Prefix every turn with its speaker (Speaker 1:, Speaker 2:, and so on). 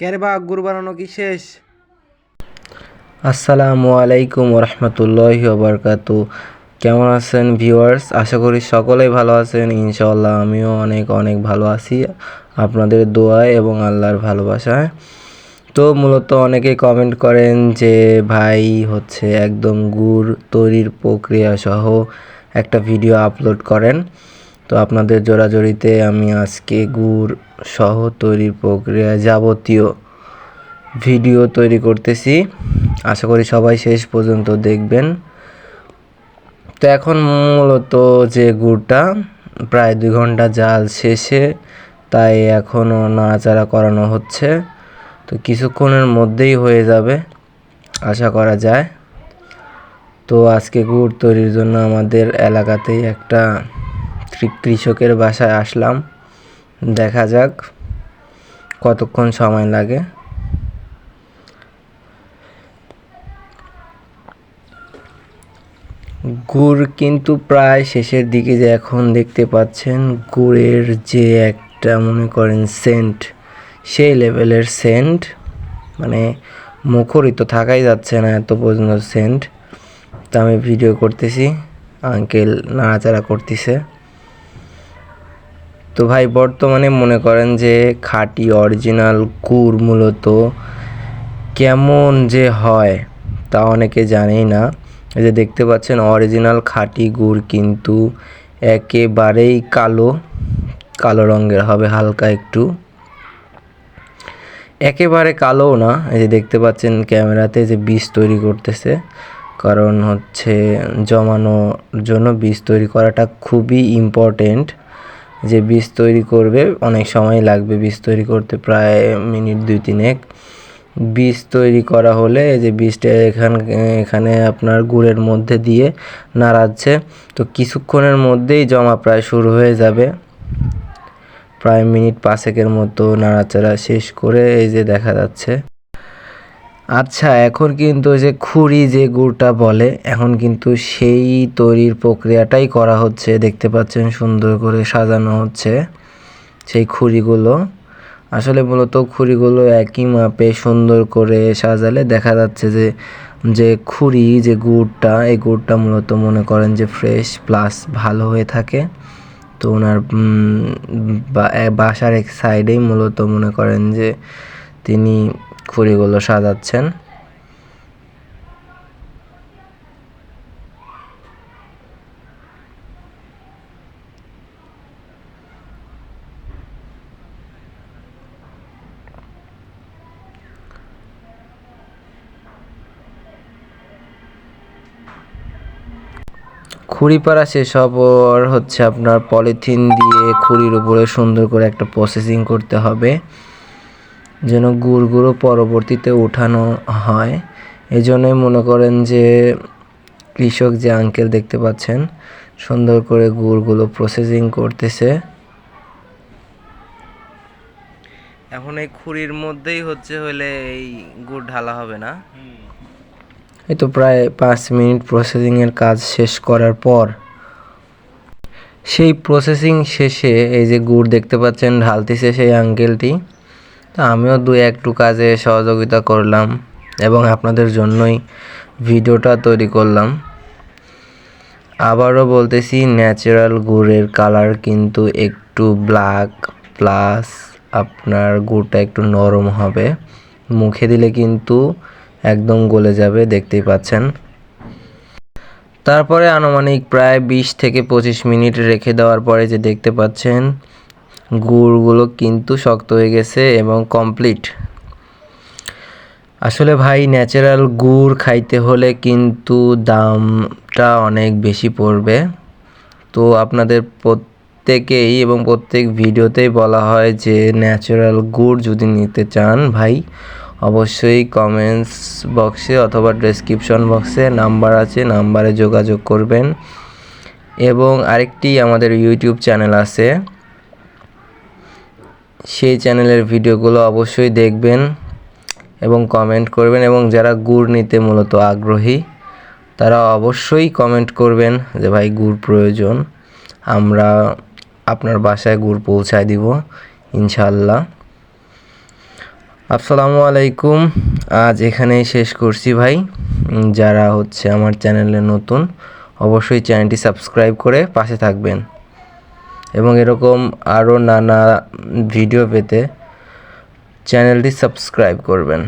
Speaker 1: ক্যারে বা গুড় বানানো কি শেষ?
Speaker 2: আসসালামু আলাইকুম রহমতুল্লাহি ওবরকাতু। কেমন আছেন ভিউয়ার্স? আশা করি সকলেই ভালো আছেন। ইনশাল্লাহ আমিও অনেক অনেক ভালো আছি আপনাদের দোয়ায় এবং আল্লাহর ভালোবাসায়। তো মূলত অনেকেই কমেন্ট করেন যে, ভাই, হচ্ছে একদম গুড় তৈরির প্রক্রিয়া সহ একটা ভিডিও আপলোড করেন। তো আপনাদের জোড়াজড়িতে আমি আজকে গুড় সহ তৈরির প্রক্রিয়া যাবতীয় ভিডিও তৈরি করতেছি। আশা করি সবাই শেষ পর্যন্ত দেখবেন। তো এখন মূলত যে গুড়টা, প্রায় দুই ঘণ্টা জাল শেষে তাই এখনও নাড়াচাড়া করানো হচ্ছে। তো কিছুক্ষণের মধ্যেই হয়ে যাবে, আশা করা যায়। তো আজকে গুড় তৈরির জন্য আমাদের এলাকাতেই একটা কৃষকের বাসায় আসলাম। দেখা যাক কতক্ষণ সময় লাগে। গুড় কিন্তু প্রায় শেষের দিকে যে এখন দেখতে পাচ্ছেন, গুড়ের যে একটা মনে করেন সেন্ট সেই লেভেলের সেন্ট মানে মুখরিত থাকাই যাচ্ছে না এত পর্যন্ত সেন্ট তা আমি ভিডিও করতেছি আঙ্কেল নাড়াচাড়া করতেছে। তো ভাই, বর্তমানে মনে করেন যে খাঁটি অরিজিনাল গুড় মূলত কেমন যে হয় তা অনেকে জানেই না। এই যে দেখতে পাচ্ছেন অরিজিনাল খাঁটি গুড় কিন্তু একেবারেই কালো কালো রঙের হবে হালকা একটু। একেবারে কালো না, এই যে দেখতে পাচ্ছেন ক্যামেরাতে যে বীজ তৈরি করতেছে, কারণ হচ্ছে জমানোর জন্য বীজ তৈরি করাটা খুবই ইম্পর্টেন্ট যে বীজ তৈরি করবে, অনেক সময় লাগবে বীজ তৈরি করতে, প্রায় মিনিট দুই তিনেক। বীজ তৈরি করা হলে এই যে বীজটা এখান, এখানে আপনার গুড়ের মধ্যে দিয়ে নাড়াচ্ছে। তো কিছুক্ষণের মধ্যেই জমা প্রায় শুরু হয়ে যাবে। প্রায় মিনিট পাঁচেকের মতো নাড়াচাড়া শেষ করে এই যে দেখা যাচ্ছে। আচ্ছা এখন কিন্তু যে খুরি যে গুড়টা বলে, এখন কিন্তু সেই তৈরির প্রক্রিয়াটাই করা হচ্ছে। দেখতে পাচ্ছেন সুন্দর করে সাজানো হচ্ছে সেই খুরিগুলো আসলে মূলত খুরিগুলো একই মাপে সুন্দর করে সাজালে দেখা যাচ্ছে যে যে খুরি যে গুড়টা, এই গুড়টা মূলত মনে করেন যে ফ্রেশ প্লাস ভালো হয়ে থাকে। তো ওনার বাসার এক সাইডেই মূলত মনে করেন যে তিনি খুরিগুলো সাজাচ্ছেন। খুঁড়ি পাড়া শেষ হওয়ার হচ্ছে আপনার পলিথিন দিয়ে খুঁড়ির উপরে সুন্দর করে একটা প্রসেসিং করতে হবে। যেন গুড়গুলো পরবর্তীতে উঠানো হয়। এই জন্যই মনে করেন যে কৃষক যে আঙ্কেল দেখতে পাচ্ছেন সুন্দর করে গুড়গুলো প্রসেসিং করতেছে। এখন এই খুঁড়ির মধ্যেই হচ্ছে হলে এই গুড় ঢালা হবে না? এই তো প্রায় পাঁচ মিনিট প্রসেসিংয়ের কাজ শেষ করার পর সেই প্রসেসিং শেষে এই যে গুড় দেখতে পাচ্ছেন ঢালতেছে সেই আঙ্কেলটি। তা আমিও দু একটু কাজে সহযোগিতা করলাম এবং আপনাদের জন্যই ভিডিওটা তৈরি করলাম। আবারও বলতেছি ন্যাচারাল গুড়ের কালার কিন্তু একটু ব্ল্যাক প্লাস আপনার গুড়টা একটু নরম হবে। মুখে দিলে কিন্তু একদম গলে যাবে, দেখতেই পাচ্ছেন। তারপরে আনুমানিক প্রায় বিশ থেকে পঁচিশ মিনিট রেখে দেওয়ার পরে যে দেখতে পাচ্ছেন গুড়গুলো কিন্তু শক্ত হয়ে গেছে এবং কমপ্লিট আসলে ভাই ন্যাচারাল গুড় খাইতে হলে কিন্তু দামটা অনেক বেশি পড়বে। তো আপনাদের প্রত্যেকেই এবং প্রত্যেক ভিডিওতেই বলা হয় যে ন্যাচারাল গুড় যদি নিতে চান ভাই, অবশ্যই কমেন্টস বক্সে অথবা ডেসক্রিপশন বক্সে নাম্বার আছে নাম্বারে যোগাযোগ করবেন। এবং আরেকটি আমাদের ইউটিউব চ্যানেল আছে সেই চ্যানেলের ভিডিওগুলো অবশ্যই দেখবেন এবং কমেন্ট করবেন এবং যারা গুড় নিতে মূলত আগ্রহী, তারা অবশ্যই কমেন্ট করবেন যে, ভাই, গুড় প্রয়োজন, আমরা আপনার বাসায় গুড় পৌঁছায় দিব ইনশাল্লাহ আসসালামু আলাইকুম, আজ এখানেই শেষ করছি ভাই। যারা হচ্ছে আমার চ্যানেলে নতুন, অবশ্যই চ্যানেলটি সাবস্ক্রাইব করে পাশে থাকবেন। এবং এরকম আরও নানা ভিডিও পেতে চ্যানেলটি সাবস্ক্রাইব করবেন।